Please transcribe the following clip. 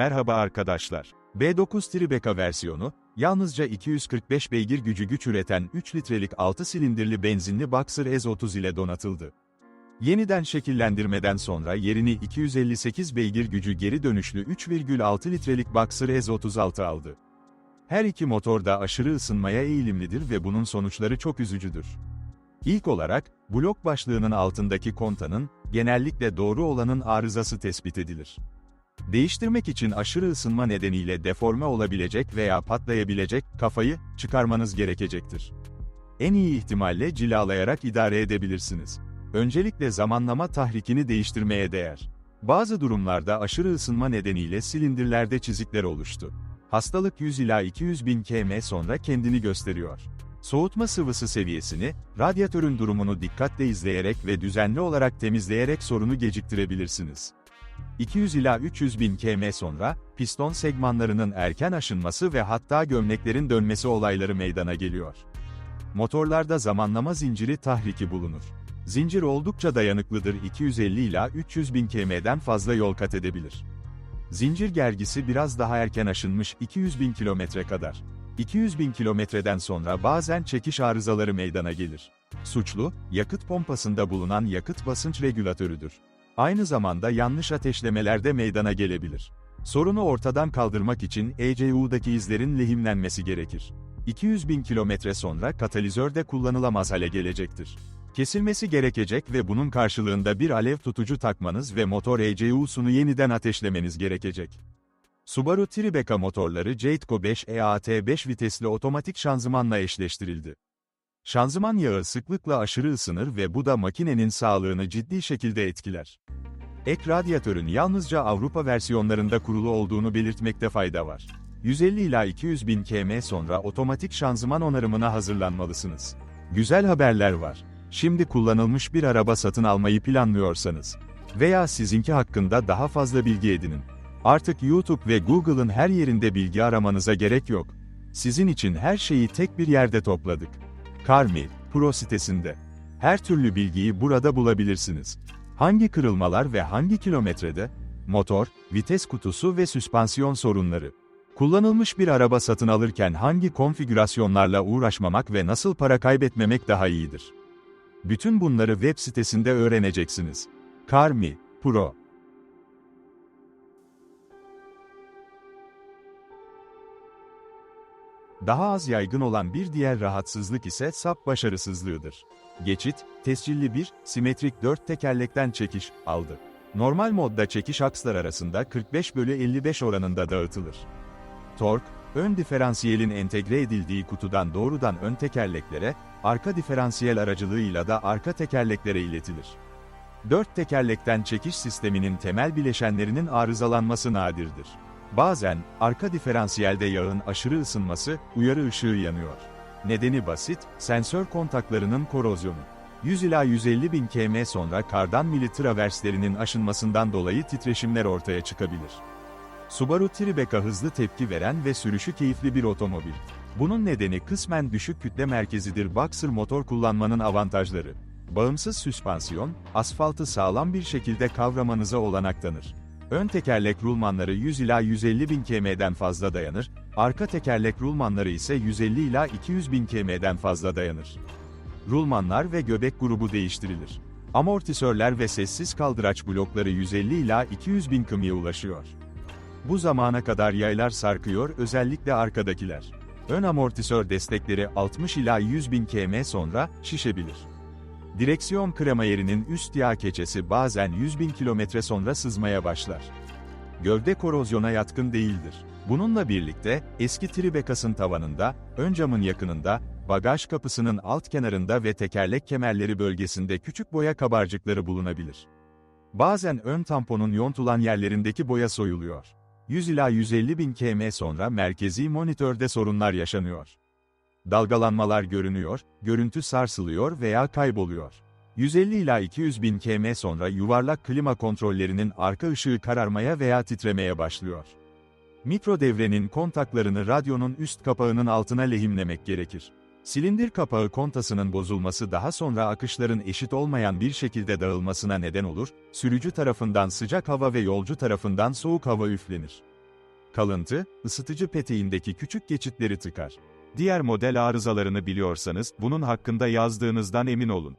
Merhaba arkadaşlar. B9 Tribeca versiyonu, yalnızca 245 beygir gücü güç üreten 3 litrelik 6 silindirli benzinli Boxer S30 ile donatıldı. Yeniden şekillendirmeden sonra yerini 258 beygir gücü geri dönüşlü 3,6 litrelik Boxer S36 aldı. Her iki motor da aşırı ısınmaya eğilimlidir ve bunun sonuçları çok üzücüdür. İlk olarak, blok başlığının altındaki kontanın, genellikle doğru olanın arızası tespit edilir. Değiştirmek için aşırı ısınma nedeniyle deforme olabilecek veya patlayabilecek kafayı çıkarmanız gerekecektir. En iyi ihtimalle cilalayarak idare edebilirsiniz. Öncelikle zamanlama tahrikini değiştirmeye değer. Bazı durumlarda aşırı ısınma nedeniyle silindirlerde çizikler oluştu. Hastalık 100 ila 200 bin km sonra kendini gösteriyor. Soğutma sıvısı seviyesini, radyatörün durumunu dikkatle izleyerek ve düzenli olarak temizleyerek sorunu geciktirebilirsiniz. 200 ila 300 bin km sonra, piston segmanlarının erken aşınması ve hatta gömleklerin dönmesi olayları meydana geliyor. Motorlarda zamanlama zinciri tahriki bulunur. Zincir oldukça dayanıklıdır 250 ila 300 bin km'den fazla yol kat edebilir. Zincir gergisi biraz daha erken aşınmış 200 bin kilometre kadar. 200 bin kilometreden sonra bazen çekiş arızaları meydana gelir. Suçlu, yakıt pompasında bulunan yakıt basınç regülatörüdür. Aynı zamanda yanlış ateşlemelerde meydana gelebilir. Sorunu ortadan kaldırmak için ECU'daki izlerin lehimlenmesi gerekir. 200 bin kilometre sonra katalizör de kullanılamaz hale gelecektir. Kesilmesi gerekecek ve bunun karşılığında bir alev tutucu takmanız ve motor ECU'sunu yeniden ateşlemeniz gerekecek. Subaru Tribeca motorları Jayco 5 EAT 5 vitesli otomatik şanzımanla eşleştirildi. Şanzıman yağı sıklıkla aşırı ısınır ve bu da makinenin sağlığını ciddi şekilde etkiler. Ek radyatörün yalnızca Avrupa versiyonlarında kurulu olduğunu belirtmekte fayda var. 150 ila 200 bin km sonra otomatik şanzıman onarımına hazırlanmalısınız. Güzel haberler var. Şimdi kullanılmış bir araba satın almayı planlıyorsanız veya sizinki hakkında daha fazla bilgi edinin. Artık YouTube ve Google'ın her yerinde bilgi aramanıza gerek yok. Sizin için her şeyi tek bir yerde topladık. Carmi Pro sitesinde. Her türlü bilgiyi burada bulabilirsiniz. Hangi kırılmalar ve hangi kilometrede? Motor, vites kutusu ve süspansiyon sorunları. Kullanılmış bir araba satın alırken hangi konfigürasyonlarla uğraşmamak ve nasıl para kaybetmemek daha iyidir? Bütün bunları web sitesinde öğreneceksiniz. Carmi Pro Daha az yaygın olan bir diğer rahatsızlık ise sap başarısızlığıdır. Geçit, tescilli bir, simetrik 4 tekerlekten çekiş, aldı. Normal modda çekiş akslar arasında 45 bölü 55 oranında dağıtılır. Tork, ön diferansiyelin entegre edildiği kutudan doğrudan ön tekerleklere, arka diferansiyel aracılığıyla da arka tekerleklere iletilir. Dört tekerlekten çekiş sisteminin temel bileşenlerinin arızalanması nadirdir. Bazen, arka diferansiyelde yağın aşırı ısınması, uyarı ışığı yanıyor. Nedeni basit, sensör kontaklarının korozyonu. 100 ila 150 bin km sonra kardan mili traverslerinin aşınmasından dolayı titreşimler ortaya çıkabilir. Subaru Tribeca hızlı tepki veren ve sürüşü keyifli bir otomobil. Bunun nedeni kısmen düşük kütle merkezidir Boxer motor kullanmanın avantajları. Bağımsız süspansiyon, asfaltı sağlam bir şekilde kavramanıza olanak tanır. Ön tekerlek rulmanları 100 ila 150 bin km'den fazla dayanır, arka tekerlek rulmanları ise 150 ila 200 bin km'den fazla dayanır. Rulmanlar ve göbek grubu değiştirilir. Amortisörler ve sessiz kaldıraç blokları 150 ila 200 bin km'ye ulaşıyor. Bu zamana kadar yaylar sarkıyor, özellikle arkadakiler. Ön amortisör destekleri 60 ila 100 bin km sonra şişebilir. Direksiyon krema yerinin üst yağ keçesi bazen 100 bin kilometre sonra sızmaya başlar. Gövde korozyona yatkın değildir. Bununla birlikte, eski Tribeca'sın tavanında, ön camın yakınında, bagaj kapısının alt kenarında ve tekerlek kemerleri bölgesinde küçük boya kabarcıkları bulunabilir. Bazen ön tamponun yontulan yerlerindeki boya soyuluyor. 100 ila 150 bin km sonra merkezi monitörde sorunlar yaşanıyor. Dalgalanmalar görünüyor, görüntü sarsılıyor veya kayboluyor. 150 ila 200 bin km sonra yuvarlak klima kontrollerinin arka ışığı kararmaya veya titremeye başlıyor. Mikro devrenin kontaklarını radyonun üst kapağının altına lehimlemek gerekir. Silindir kapağı kontasının bozulması daha sonra akışların eşit olmayan bir şekilde dağılmasına neden olur, sürücü tarafından sıcak hava ve yolcu tarafından soğuk hava üflenir. Kalıntı, ısıtıcı peteğindeki küçük geçitleri tıkar. Diğer model arızalarını biliyorsanız, bunun hakkında yazdığınızdan emin olun.